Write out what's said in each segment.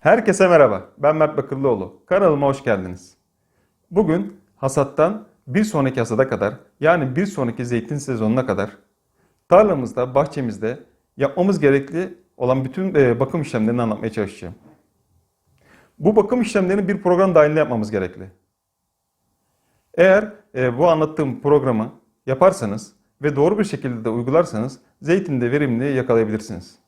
Herkese merhaba. Ben Mert Bakırlıoğlu. Kanalıma hoş geldiniz. Bugün hasattan bir sonraki hasada kadar yani bir sonraki zeytin sezonuna kadar tarlamızda, bahçemizde yapmamız gerekli olan bütün e, bakım işlemlerini anlatmaya çalışacağım. Bu bakım işlemlerini bir program dahilinde yapmamız gerekli. Eğer e, bu anlattığım programı yaparsanız ve doğru bir şekilde de uygularsanız zeytinde verimliliği yakalayabilirsiniz.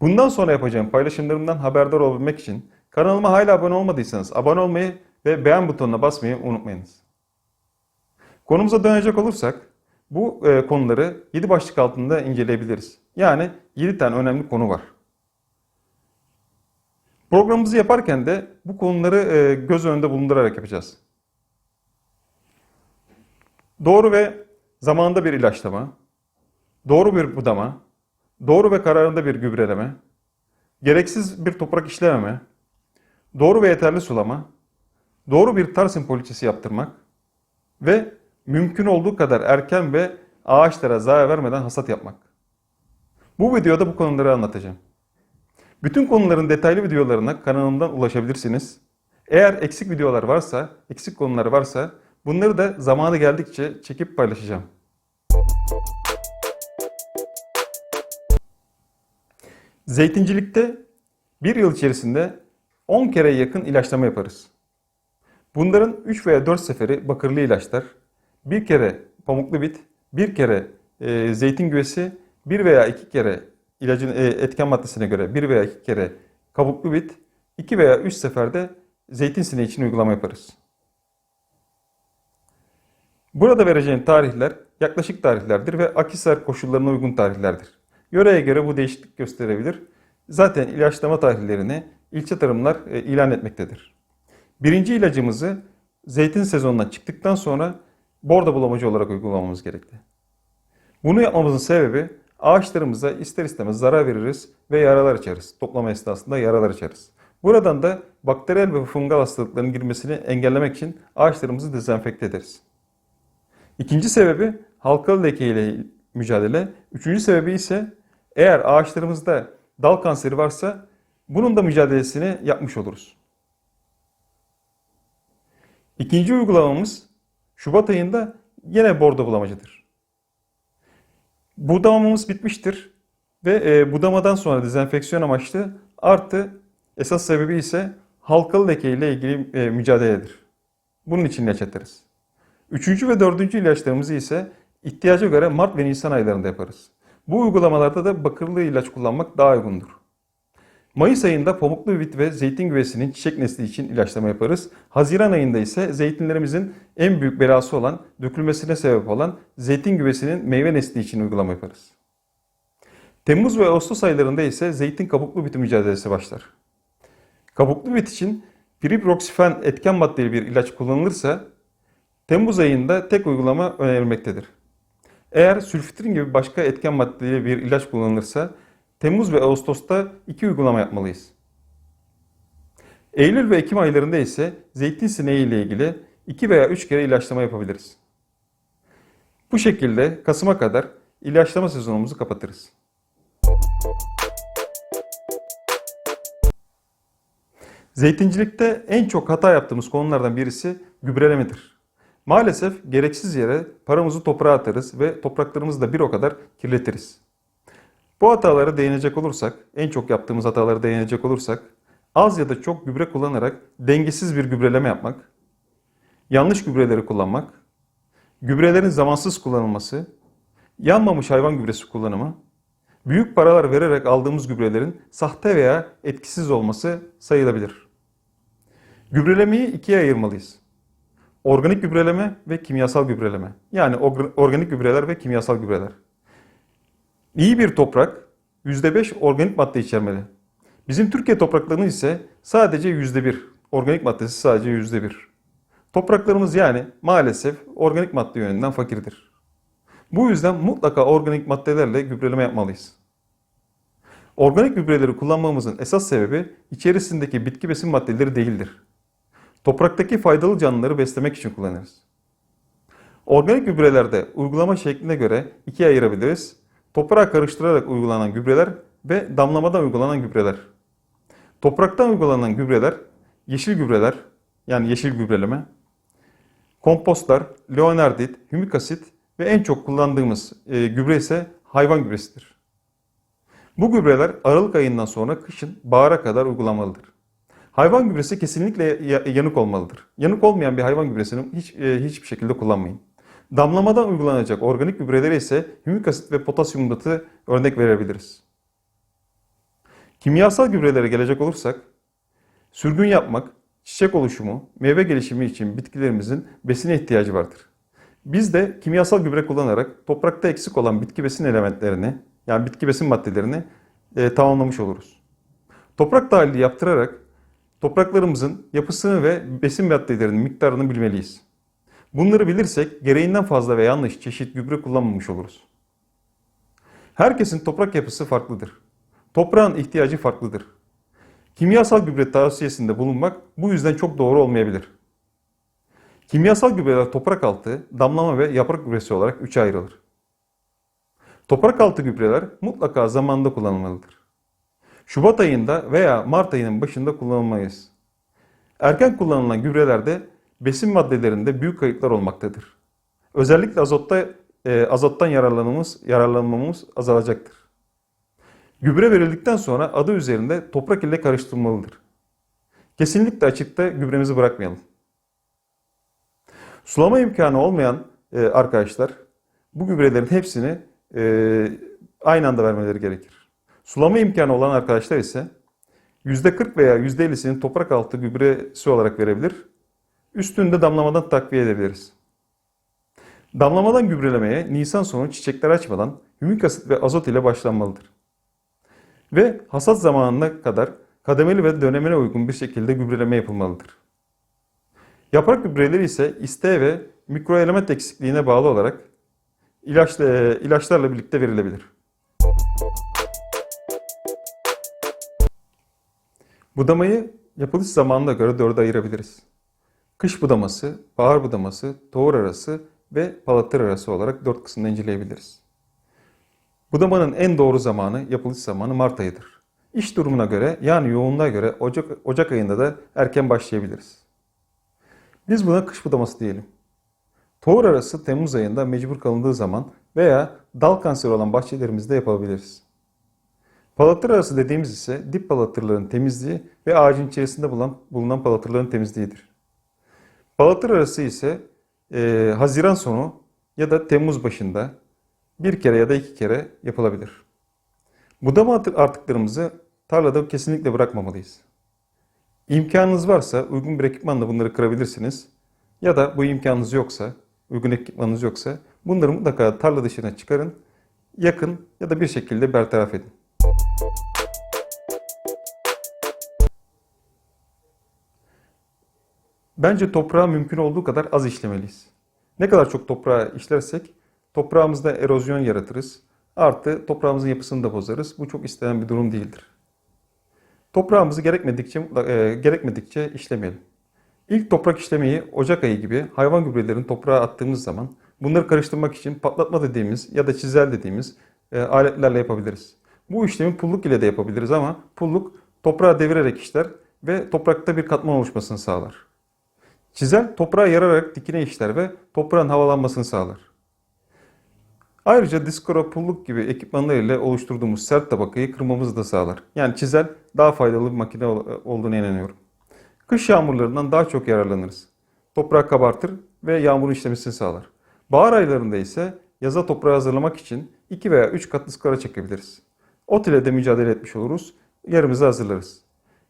Bundan sonra yapacağım paylaşımlarımdan haberdar olabilmek için kanalıma hala abone olmadıysanız abone olmayı ve beğen butonuna basmayı unutmayınız. Konumuza dönecek olursak bu e, konuları 7 başlık altında inceleyebiliriz. Yani 7 tane önemli konu var. Programımızı yaparken de bu konuları e, göz önünde bulundurarak yapacağız. Doğru ve zamanında bir ilaçlama, doğru bir budama, doğru ve kararında bir gübreleme, gereksiz bir toprak işlememe, doğru ve yeterli sulama, doğru bir tarsim poliçesi yaptırmak ve mümkün olduğu kadar erken ve ağaçlara zarar vermeden hasat yapmak. Bu videoda bu konuları anlatacağım. Bütün konuların detaylı videolarına kanalımdan ulaşabilirsiniz. Eğer eksik videolar varsa, eksik konular varsa bunları da zamanı geldikçe çekip paylaşacağım. Zeytincilikte bir yıl içerisinde 10 kere yakın ilaçlama yaparız. Bunların 3 veya 4 seferi bakırlı ilaçlar, bir kere pamuklu bit, bir kere e, zeytin güvesi, bir veya iki kere ilacın e, etken maddesine göre bir veya iki kere kabuklu bit, iki veya üç seferde zeytin sineği için uygulama yaparız. Burada vereceğim tarihler yaklaşık tarihlerdir ve Akisar koşullarına uygun tarihlerdir. Yöreye göre bu değişiklik gösterebilir. Zaten ilaçlama tarihlerini ilçe tarımlar e, ilan etmektedir. Birinci ilacımızı zeytin sezonuna çıktıktan sonra borda bulamacı olarak uygulamamız gerekli. Bunu yapmamızın sebebi ağaçlarımıza ister istemez zarar veririz ve yaralar açarız. Toplama esnasında yaralar açarız. Buradan da bakteriyel ve fungal hastalıkların girmesini engellemek için ağaçlarımızı dezenfekte ederiz. İkinci sebebi halkalı leke ile mücadele. Üçüncü sebebi ise eğer ağaçlarımızda dal kanseri varsa bunun da mücadelesini yapmış oluruz. İkinci uygulamamız Şubat ayında yine bordo bulamacıdır. Budamamız bitmiştir ve e, budamadan sonra dezenfeksiyon amaçlı artı esas sebebi ise halkalı leke ile ilgili e, mücadeledir. Bunun için ilaç atarız. Üçüncü ve dördüncü ilaçlarımızı ise ihtiyaca göre Mart ve Nisan aylarında yaparız. Bu uygulamalarda da bakırlı ilaç kullanmak daha uygundur. Mayıs ayında pamuklu bit ve zeytin güvesinin çiçek nesli için ilaçlama yaparız. Haziran ayında ise zeytinlerimizin en büyük belası olan, dökülmesine sebep olan zeytin güvesinin meyve nesli için uygulama yaparız. Temmuz ve Ağustos aylarında ise zeytin kabuklu biti mücadelesi başlar. Kabuklu bit için priproxifen etken maddeli bir ilaç kullanılırsa Temmuz ayında tek uygulama önerilmektedir. Eğer sülfitrin gibi başka etken maddeli bir ilaç kullanılırsa Temmuz ve Ağustos'ta iki uygulama yapmalıyız. Eylül ve Ekim aylarında ise zeytin sineği ile ilgili 2 veya 3 kere ilaçlama yapabiliriz. Bu şekilde Kasım'a kadar ilaçlama sezonumuzu kapatırız. Zeytincilikte en çok hata yaptığımız konulardan birisi gübrelemedir. Maalesef gereksiz yere paramızı toprağa atarız ve topraklarımızı da bir o kadar kirletiriz. Bu hatalara değinecek olursak, en çok yaptığımız hatalara değinecek olursak, az ya da çok gübre kullanarak dengesiz bir gübreleme yapmak, yanlış gübreleri kullanmak, gübrelerin zamansız kullanılması, yanmamış hayvan gübresi kullanımı, büyük paralar vererek aldığımız gübrelerin sahte veya etkisiz olması sayılabilir. Gübrelemeyi ikiye ayırmalıyız. Organik gübreleme ve kimyasal gübreleme. Yani organik gübreler ve kimyasal gübreler. İyi bir toprak %5 organik madde içermeli. Bizim Türkiye topraklarının ise sadece %1. Organik maddesi sadece %1. Topraklarımız yani maalesef organik madde yönünden fakirdir. Bu yüzden mutlaka organik maddelerle gübreleme yapmalıyız. Organik gübreleri kullanmamızın esas sebebi içerisindeki bitki besin maddeleri değildir. Topraktaki faydalı canlıları beslemek için kullanırız. Organik gübrelerde uygulama şekline göre ikiye ayırabiliriz. Toprağa karıştırarak uygulanan gübreler ve damlamadan uygulanan gübreler. Topraktan uygulanan gübreler, yeşil gübreler yani yeşil gübreleme, kompostlar, leonardit, hümik asit ve en çok kullandığımız e, gübre ise hayvan gübresidir. Bu gübreler Aralık ayından sonra kışın bahara kadar uygulanmalıdır. Hayvan gübresi kesinlikle ya- yanık olmalıdır. Yanık olmayan bir hayvan gübresini hiç, e, hiçbir şekilde kullanmayın. Damlamadan uygulanacak organik gübrelere ise hümik asit ve potasyum nitratı örnek verebiliriz. Kimyasal gübrelere gelecek olursak, sürgün yapmak, çiçek oluşumu, meyve gelişimi için bitkilerimizin besine ihtiyacı vardır. Biz de kimyasal gübre kullanarak toprakta eksik olan bitki besin elementlerini, yani bitki besin maddelerini e, tamamlamış oluruz. Toprak tahlili yaptırarak topraklarımızın yapısını ve besin maddelerinin miktarını bilmeliyiz. Bunları bilirsek gereğinden fazla ve yanlış çeşit gübre kullanmamış oluruz. Herkesin toprak yapısı farklıdır. Toprağın ihtiyacı farklıdır. Kimyasal gübre tavsiyesinde bulunmak bu yüzden çok doğru olmayabilir. Kimyasal gübreler toprak altı, damlama ve yaprak gübresi olarak üçe ayrılır. Toprak altı gübreler mutlaka zamanında kullanılmalıdır. Şubat ayında veya Mart ayının başında kullanılmayız. Erken kullanılan gübrelerde besin maddelerinde büyük kayıplar olmaktadır. Özellikle azotta e, azottan yararlanmamız, yararlanmamız azalacaktır. Gübre verildikten sonra adı üzerinde toprak ile karıştırılmalıdır. Kesinlikle açıkta gübremizi bırakmayalım. Sulama imkanı olmayan e, arkadaşlar bu gübrelerin hepsini e, aynı anda vermeleri gerekir. Sulama imkanı olan arkadaşlar ise %40 veya %50'sini toprak altı gübresi olarak verebilir. Üstünü de damlamadan takviye edebiliriz. Damlamadan gübrelemeye Nisan sonu çiçekler açmadan hümik asit ve azot ile başlanmalıdır. Ve hasat zamanına kadar kademeli ve dönemine uygun bir şekilde gübreleme yapılmalıdır. Yaprak gübreleri ise isteğe ve mikroelement eksikliğine bağlı olarak ilaçla, ilaçlarla birlikte verilebilir. Budamayı yapılış zamanına göre dörde ayırabiliriz. Kış budaması, bahar budaması, tohur arası ve palatır arası olarak dört kısımda inceleyebiliriz. Budamanın en doğru zamanı, yapılış zamanı Mart ayıdır. İş durumuna göre yani yoğunluğa göre Ocak, Ocak ayında da erken başlayabiliriz. Biz buna kış budaması diyelim. Tohur arası Temmuz ayında mecbur kalındığı zaman veya dal kanseri olan bahçelerimizde yapabiliriz. Palatır arası dediğimiz ise dip palatırların temizliği ve ağacın içerisinde bulunan, bulunan palatırların temizliğidir. Palatır arası ise e, Haziran sonu ya da Temmuz başında bir kere ya da iki kere yapılabilir. Budama artıklarımızı tarlada kesinlikle bırakmamalıyız. İmkanınız varsa uygun bir ekipmanla bunları kırabilirsiniz. Ya da bu imkanınız yoksa, uygun ekipmanınız yoksa bunları mutlaka tarla dışına çıkarın, yakın ya da bir şekilde bertaraf edin. Bence toprağı mümkün olduğu kadar az işlemeliyiz. Ne kadar çok toprağı işlersek toprağımızda erozyon yaratırız. Artı toprağımızın yapısını da bozarız. Bu çok istenen bir durum değildir. Toprağımızı gerekmedikçe, e, gerekmedikçe işlemeyelim. İlk toprak işlemeyi Ocak ayı gibi hayvan gübrelerini toprağa attığımız zaman bunları karıştırmak için patlatma dediğimiz ya da çizel dediğimiz e, aletlerle yapabiliriz. Bu işlemi pulluk ile de yapabiliriz ama pulluk toprağı devirerek işler ve toprakta bir katman oluşmasını sağlar. Çizel toprağa yararak dikine işler ve toprağın havalanmasını sağlar. Ayrıca diskora pulluk gibi ekipmanlar ile oluşturduğumuz sert tabakayı kırmamızı da sağlar. Yani çizel daha faydalı bir makine olduğuna inanıyorum. Kış yağmurlarından daha çok yararlanırız. Toprağı kabartır ve yağmurun işlemesini sağlar. Bahar aylarında ise yaza toprağı hazırlamak için 2 veya 3 kat ıskara çekebiliriz. Ot ile de mücadele etmiş oluruz. Yerimizi hazırlarız.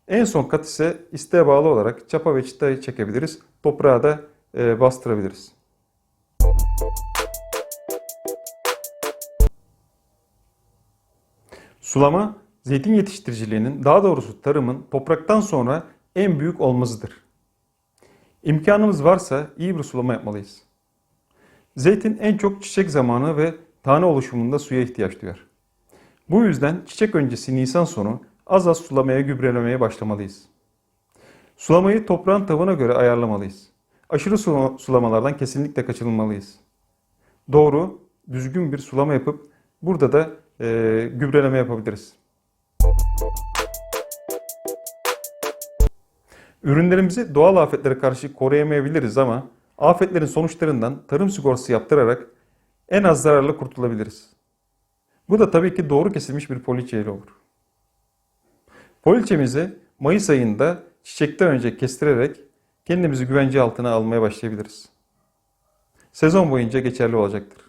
En son kat ise isteğe bağlı olarak çapa ve çıta çekebiliriz. Toprağı da e, bastırabiliriz. Sulama, zeytin yetiştiriciliğinin, daha doğrusu tarımın topraktan sonra en büyük olmazıdır. İmkanımız varsa iyi bir sulama yapmalıyız. Zeytin en çok çiçek zamanı ve tane oluşumunda suya ihtiyaç duyar. Bu yüzden çiçek öncesi Nisan sonu az az sulamaya, gübrelemeye başlamalıyız. Sulamayı toprağın tavanına göre ayarlamalıyız. Aşırı sulamalardan kesinlikle kaçınılmalıyız. Doğru, düzgün bir sulama yapıp burada da e, gübreleme yapabiliriz. Ürünlerimizi doğal afetlere karşı koruyamayabiliriz ama afetlerin sonuçlarından tarım sigortası yaptırarak en az zararla kurtulabiliriz. Bu da tabii ki doğru kesilmiş bir poliçe ile olur. Poliçemizi Mayıs ayında çiçekten önce kestirerek kendimizi güvence altına almaya başlayabiliriz. Sezon boyunca geçerli olacaktır.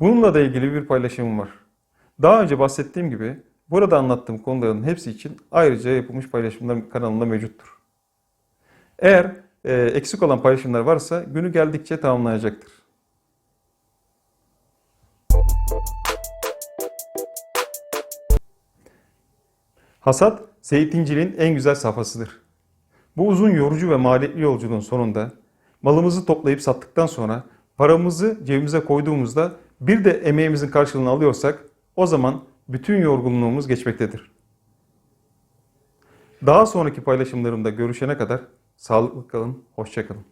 Bununla da ilgili bir paylaşımım var. Daha önce bahsettiğim gibi burada anlattığım konuların hepsi için ayrıca yapılmış paylaşımlar kanalımda mevcuttur. Eğer e, eksik olan paylaşımlar varsa günü geldikçe tamamlanacaktır. Hasat zeytinciliğin en güzel safhasıdır. Bu uzun yorucu ve maliyetli yolculuğun sonunda malımızı toplayıp sattıktan sonra paramızı cebimize koyduğumuzda bir de emeğimizin karşılığını alıyorsak o zaman bütün yorgunluğumuz geçmektedir. Daha sonraki paylaşımlarımda görüşene kadar sağlıklı kalın, hoşça kalın.